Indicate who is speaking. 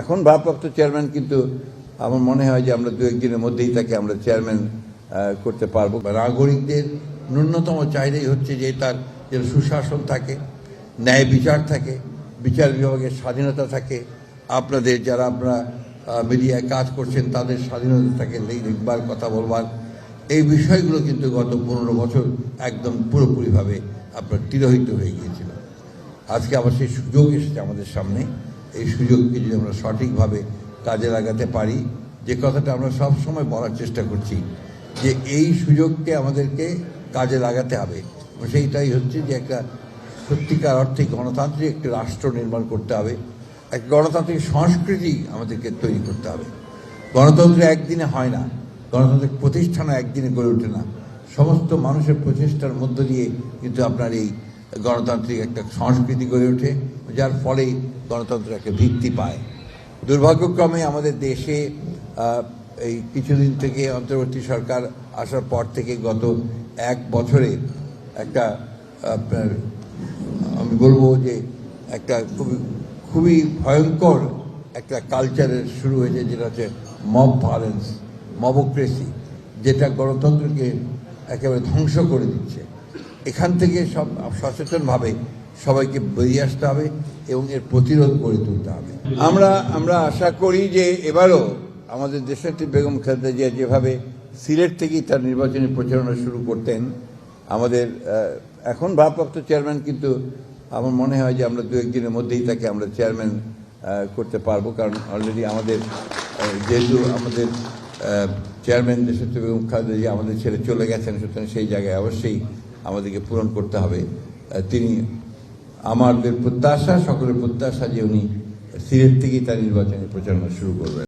Speaker 1: এখন ভারপ্রাপ্ত চেয়ারম্যান, কিন্তু আমার মনে হয় যে আমরা দু একদিনের মধ্যেই তাকে আমরা চেয়ারম্যান করতে পারব। নাগরিকদের ন্যূনতম চাহিদাই হচ্ছে যে তার যেন সুশাসন থাকে, ন্যায় বিচার থাকে, বিচার বিভাগের স্বাধীনতা থাকে। আপনাদের যারা আপনারা মিডিয়ায় কাজ করছেন, তাদের স্বাধীনতা থাকে লিখবার, কথা বলবার। এই বিষয়গুলো কিন্তু গত পনেরো বছর একদম পুরোপুরিভাবে আপনার তিরোহিত হয়ে গিয়েছিল। আজকে আবার সেই সুযোগ এসেছে আমাদের সামনে। এই সুযোগকে যদি আমরা সঠিকভাবে কাজে লাগাতে পারি, যে কথাটা আমরা সব সময় বলার চেষ্টা করছি, যে এই সুযোগকে আমাদেরকে কাজে লাগাতে হবে। সেইটাই হচ্ছে যে একটা সত্যিকার অর্থে গণতান্ত্রিক একটি রাষ্ট্র নির্মাণ করতে হবে। এক গণতান্ত্রিক সংস্কৃতি আমাদেরকে তৈরি করতে হবে। গণতন্ত্র একদিনে হয় না, গণতান্ত্রিক প্রতিষ্ঠানও একদিনে গড়ে ওঠে না। সমস্ত মানুষের প্রচেষ্টার মধ্য দিয়ে কিন্তু আপনার এই গণতান্ত্রিক একটা সংস্কৃতি গড়ে ওঠে, যার ফলেই গণতন্ত্র একটা ভিত্তি পায়। দুর্ভাগ্যক্রমে আমাদের দেশে এই কিছুদিন থেকে অন্তর্বর্তী সরকার আসার পর থেকে গত এক বছরে একটা, আপনার, আমি বলব যে একটা খুবই খুবই ভয়ঙ্কর একটা কালচারের শুরু হয়েছে, যেটা হচ্ছে মব ভায়োলেন্স মবক্রেসি যেটা গণতন্ত্রকে একেবারে ধ্বংস করে দিচ্ছে। এখান থেকে সব সচেতনভাবে সবাইকে বেরিয়ে আসতে হবে। এবং এর প্রতিরোধ গড়ে তুলতে হবে। আমরা আমরা আশা করি যে এবারও আমাদের দেশনেত্রী বেগম খালেদা জিয়া যেভাবে সিলেট থেকেই তার নির্বাচনী প্রচারণা শুরু করতেন, আমাদের এখন ভারপ্রাপ্ত চেয়ারম্যান কিন্তু আমার মনে হয় যে আমরা দু একদিনের মধ্যেই তাকে আমরা চেয়ারম্যান করতে পারব, কারণ অলরেডি আমাদের যেহেতু আমাদের চেয়ারম্যান দেশত্ব বেগম খালেদা জিয়া আমাদের ছেড়ে চলে গেছেন, সুতরাং সেই জায়গায় অবশ্যই আমাদেরকে পূরণ করতে হবে। তিনি আমাদের প্রত্যাশা সকলের প্রত্যাশা যে উনি সিলেট থেকেই তার নির্বাচনী প্রচারণা শুরু করবেন।